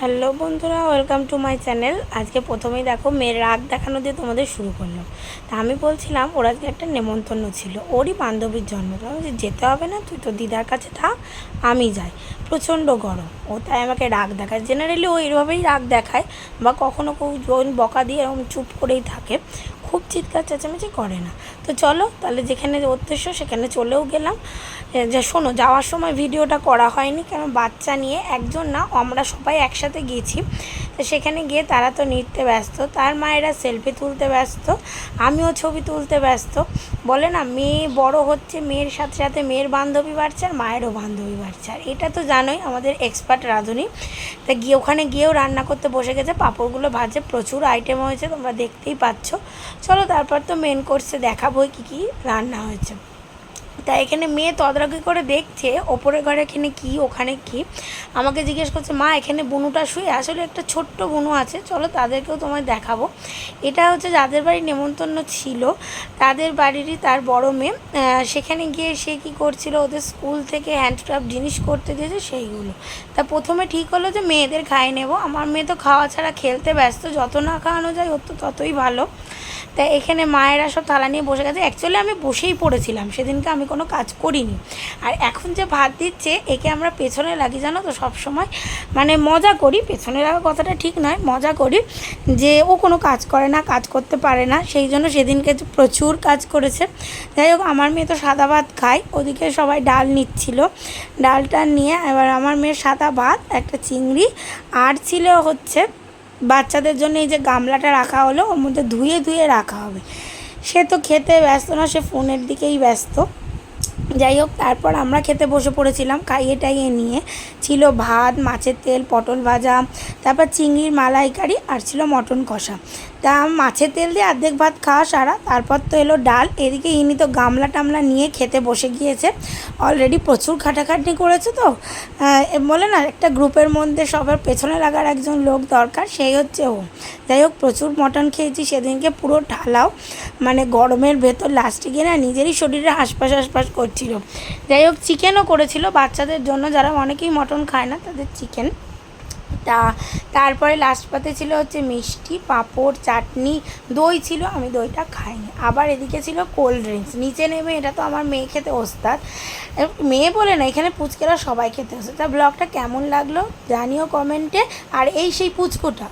Hello বন্ধুরা welcome to my channel. আজকে প্রথমেই দেখো মেয়ের রাগ দেখানো দিয়ে তোমাদের শুরু করলাম। তা আমি বলছিলাম ওর আজকে একটা নেমন্তন্ন ছিল। ওরই বান্ধবীর জন্ম। তো আমি বলছি, যেতে হবে না তুই তো দিদার কাছে থাক আমি যাই। প্রচণ্ড গরম। ও তাই আমাকে রাগ দেখায়। জেনারেলি ও এভাবেই রাগ দেখায় বা কখনো কেউ জন বকা দিয়ে এরকম চুপ করেই থাকে খুব চিৎকার চেঁচামেচি করে না। তো চলো তাহলে যেখানে উদ্দেশ্য সেখানে চলেও গেলাম। যে শোনো, যাওয়ার সময় ভিডিওটা করা হয়নি, কারণ বাচ্চা নিয়ে একজন না, আমরা সবাই একসাথে গিয়েছি তো সেখানে গিয়ে তারা তো নৃত্যে ব্যস্ত, তার মায়েরা সেলফি তুলতে ব্যস্ত, আমিও ছবি তুলতে ব্যস্ত। বলে না, মেয়ে বড় হচ্ছে, মেয়ের সাথে সাথে মেয়ের বান্ধবী বাড়ছে আর মায়েরও বান্ধবী বাড়ছে। আর এটা তো জানোই, আমাদের এক্সপার্ট রাঁধুনি। তা গিয়ে ওখানে গিয়েও রান্না করতে বসে গেছে, পাঁপড়গুলো ভাজে, প্রচুর আইটেম হয়েছে, তোমরা দেখতেই পাচ্ছ। চলো তারপর তো মেন কোর্সে দেখাবোই কী কী রান্না হয়েছে। তা এখানে মেয়ে তদারকি করে দেখছে, ওপরের ঘরে এখানে কি, ওখানে কি। আমাকে জিজ্ঞেস করছে, মা, এখানে বুনুটা শুয়ে আসলে একটা ছোট্ট বুনু আছে। চলো তাদেরকেও তোমায় দেখাবো। এটা হচ্ছে যাদের বাড়ি নেমন্তন্ন ছিল, তাদের বাড়িরই তার বড় মেয়ে। সেখানে গিয়ে সে কি করছিল, ওদের স্কুল থেকে হ্যান্ডক্রাফট জিনিস করতে দিয়েছে সেইগুলো। তা প্রথমে ঠিক হলো যে, মেয়েদের খাইয়ে নেব। আমার মেয়ে তো খাওয়া ছাড়া খেলতে ব্যস্ত। যত না খাওয়ানো যায়, ওর তো ততই ভালো। তা এখানে মায়েরা সব থালা নিয়ে বসে গেছে। অ্যাকচুয়ালি আমি বসেই পড়েছিলাম, সেদিনকে আমি কোনো কাজ করিনি। আর এখন যে ভাত দিচ্ছে, একে আমরা পেছনে লাগি, জানো তো, সব সময়। মানে মজা করি, পেছনে লাগা কথাটা ঠিক নয়, মজা করি যে ও কোনো কাজ করে না, কাজ করতে পারে না। সেই জন্য সেদিনকে প্রচুর কাজ করেছে। যাই হোক, আমার মেয়ে তো সাদা ভাত খায়, ওদিকে সবাই ডাল নিচ্ছিল। ডালটা নিয়ে এবার আমার মেয়ের সাদা ভাত, একটা চিংড়ি, আর ছিল হচ্ছে বাচ্চাদের জন্য এই যে গামলাটা রাখা হলো, ওর মধ্যে ধুয়ে ধুয়ে রাখা হবে। সে তো খেতে ব্যস্ত না, সে ফোনের দিকেই ব্যস্ত। যাই হোক, তারপর আমরা খেতে বসে পড়েছিলাম, খাইয়ে টাইয়ে নিয়ে। ছিল ভাত, মাছের তেল, পটল ভাজা, তারপর চিংড়ির মালাইকারি আর ছিল মটন কষা। তা মাছের তেল দিয়ে অর্ধেক ভাত খাওয়া সারা, তারপর তো এলো ডাল। এদিকে ইনি তো গামলা টামলা নিয়ে খেতে বসে গিয়েছে। অলরেডি প্রচুর খাটাখাটনি করেছে তো। বলে না, একটা গ্রুপের মধ্যে সবার পেছনে লাগার একজন লোক দরকার, সেই হচ্ছে ও। যাই হোক, প্রচুর মটন খেয়েছি, সেদিনকে পুরো ঢালাও। মানে গরমের ভেতর লাস্টে গিয়ে না নিজেরই শরীরে হাসপাস হাসপাস করছিল। যাই হোক চিকেনও করেছিল বাচ্চাদের জন্য, যারা অনেকেই মটন খায় না তাদের চিকেন তা তারপরে লাস্ট পাতে ছিল হচ্ছে মিষ্টি, পাঁপড়, চাটনি, দই ছিল, আমি দইটা খাইনি। আবার এদিকে ছিল কোল্ড ড্রিঙ্কস নিচে নেমে এটা তো আমার মেয়ে খেতে ওস্তাদ। মেয়ে বলে না, এখানে পুচকেরা সবাই খেতে ওস্তাদ। তা ব্লগটা কেমন লাগল জানিও কমেন্টে আর এই সেই পুচকুটা।